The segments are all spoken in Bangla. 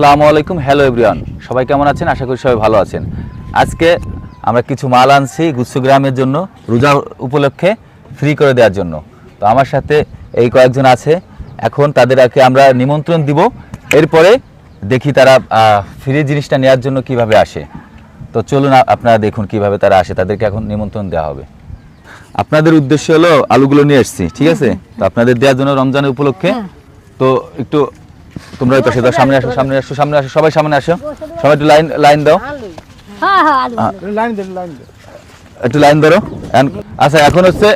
আসসালামু আলাইকুম। হ্যালো এভরিওয়ান সবাই কেমন আছেন? আশা করি সবাই ভালো আছেন। আজকে আমরা কিছু মাল আনছি গুচ্ছ গ্রামের জন্য রোজা উপলক্ষে ফ্রি করে দেওয়ার জন্য। তো আমার সাথে এই কয়েকজন আছে। এখন তাদেরকে আমরা নিমন্ত্রণ দিব। এরপরে দেখি তারা ফ্রি জিনিসটা নেওয়ার জন্য কীভাবে আসে। তো চলুন আপনারা দেখুন কীভাবে তারা আসে। তাদেরকে এখন নিমন্ত্রণ দেওয়া হবে। আপনাদের উদ্দেশ্য হলো আলুগুলো নিয়ে এসেছি ঠিক আছে? তো আপনাদের দেওয়ার জন্য রমজানের উপলক্ষে তো একটু তোমরা ওই পাশে দাও, সামনে আসো সামনে আসো সামনে আসো সবাই সামনে আসো। সবাই একটু লাইন লাইন দাও। হ্যাঁ হ্যাঁ দেন একটু লাইন ধরো আচ্ছা এখন হচ্ছে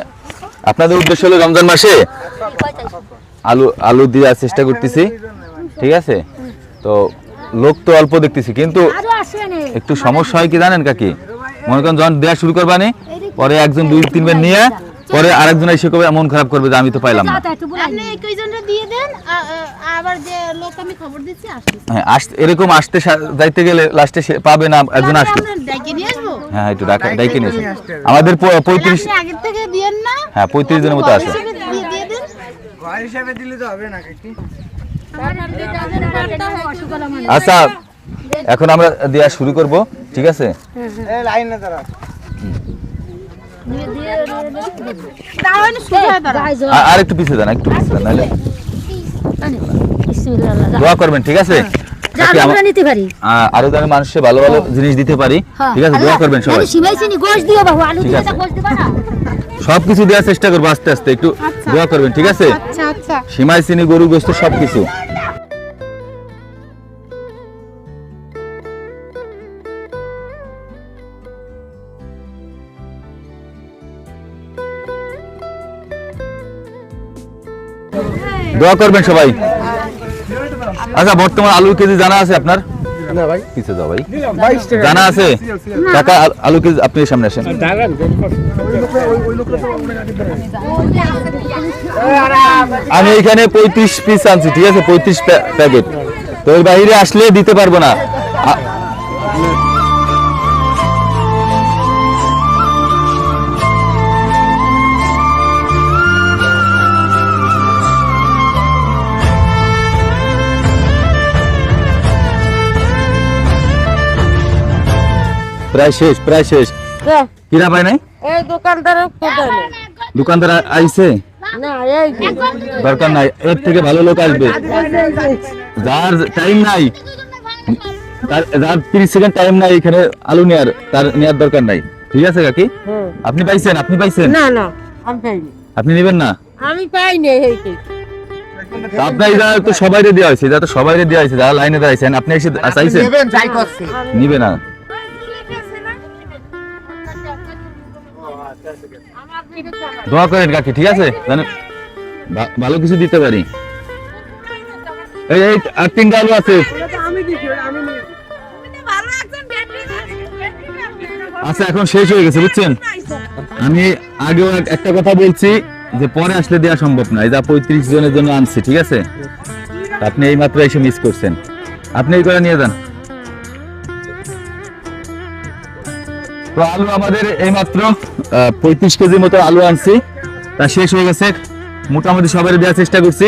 আপনাদের উদ্দেশ্য হলো রমজান মাসে আলু আলু দেওয়ার চেষ্টা করতেছি ঠিক আছে? তো লোক তো অল্প দেখতেছি কিন্তু একটু সমস্যা হয় কি জানেন কাকি? মনে করেন যখন দেওয়া শুরু করবানি পরে একজন দুই তিনবার নিয়ে পরে আরেকজন এসে করবে মন খারাপ করবে যে আমি তো পাইলাম না। আপনি কইজনটা দিয়ে দেন আবার যে লোক আমি খবর দিচ্ছি আসতেছি। হ্যাঁ আসতে এরকম আসতে সা- যাইতে গেলে লাস্টে পাবে না একজন আসবে। ডাইকে নিয়ে আসব? হ্যাঁ একটু ডাকা ডাইকে নিয়েছে আমাদের প- তাহলে পঁয়ত্রিশ থেকে দিয়েন না? হ্যাঁ পঁয়ত্রিশ জনের মতো আছে। দিয়ে দিয়ে দেন। ঘর হিসাবে দিলে তো হবে না কাকি। আচ্ছা এখন আমরা দেওয়া শুরু করব ঠিক আছে? লাইনে দাঁড়া তাহলে সুবিধা হয় তারা আ- আর একটু পিছিয়ে দেন একটু পিছিয়ে দেন দোয়া করবেন ঠিক আছে? যাতে আমরা আমা- নিতে পারি। আরও যেন মানুষকে ভালো ভালো জিনিস দিতে পারি। হ্যাঁ। ঠিক আছে দোয়া করবেন সবাই। গোশ দিও বাবু আলু দিয়ে গোশ দিবা না? সবকিছু দেওয়ার চেষ্টা করব আস্তে আস্তে একটু দোয়া করবেন ঠিক আছে? আচ্ছা আচ্ছা। সীমাই চিনি গরু গোস্ত সবকিছু। দোয়া করবেন সবাই। আচ্ছা বর্তমান আলুর কেজি জানা আছে আপনার? পিছে যাও ভাই। জানা আছে? টাকা আল- আলু কেজি আপনি সামনে আসেন। আমি এখানে পঁয়ত্রিশ পিস আনছি ঠিক আছে? পঁয়ত্রিশ প্যাকেট। তো এর বাইরে আসলে দিতে পারব না। প্রায় শেষ প্রায় শেষ। কিরা পায় নাই? এই নেই? দোকানদার আইছে? না এই যে। দরকার নাই এর থেকে ভালো লোক আসবে। যার টাইম নাই যার তিরিশ সেকেন্ড টাইম নাই এখানে আলু নেয়ার তার নেয়ার দরকার নাই। ঠিক আছে কাকি? আপনি পাইছেন আপনি পাইছেন? না না আমি পাইনি। আপনি নেবেন না? আমি কি তা আপনার এটা তো সবাইরে দেওয়া হয়েছে এটা তো সবাইরে দেওয়া হয়েছে যারা লাইনে দাঁড়াইছেন আপনি এসে চাইছেন? নিবে না। দোয়া করেন কাকি, ঠিক আছে? ভালো কিছু দিতে পারি। এই এই, আর আছে। আচ্ছা এখন শেষ হয়ে গেছে, বুঝছেন? আমি আগেও একটা কথা বলছি যে পরে আসলে দেওয়া সম্ভব না। যা পঁয়ত্রিশ জনের জন্য আনছি, ঠিক আছে? আপনি এই মাত্র এসে মিস করছেন। আপনি এই করে নিয়ে যান? তো আলু আমাদের এই মাত্র পঁয়ত্রিশ কেজির মতো আলু আনছি। তা শেষ হয়ে গেছে। মোটামুটি সবাই দেওয়ার চেষ্টা করছি।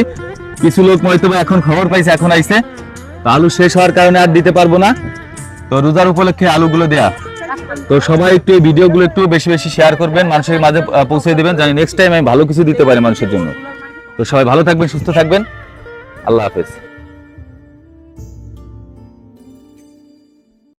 কিছু লোক হয়তো এখন খবর পাইছে, এখন আইছে। তো আলু শেষ হওয়ার কারণে আর দিতে পারব না। তো রোজার উপলক্ষে আলুগুলো দেয়া। তো সবাই একটু এই ভিডিওগুলো একটু বেশি বেশি শেয়ার করবেন, মানুষের মাঝে পৌঁছে দেবেন, জানি নেক্সট টাইম আমি ভালো কিছু দিতে পারি মানুষের জন্য। তো সবাই ভালো থাকবেন, সুস্থ থাকবেন। আল্লাহ হাফেজ।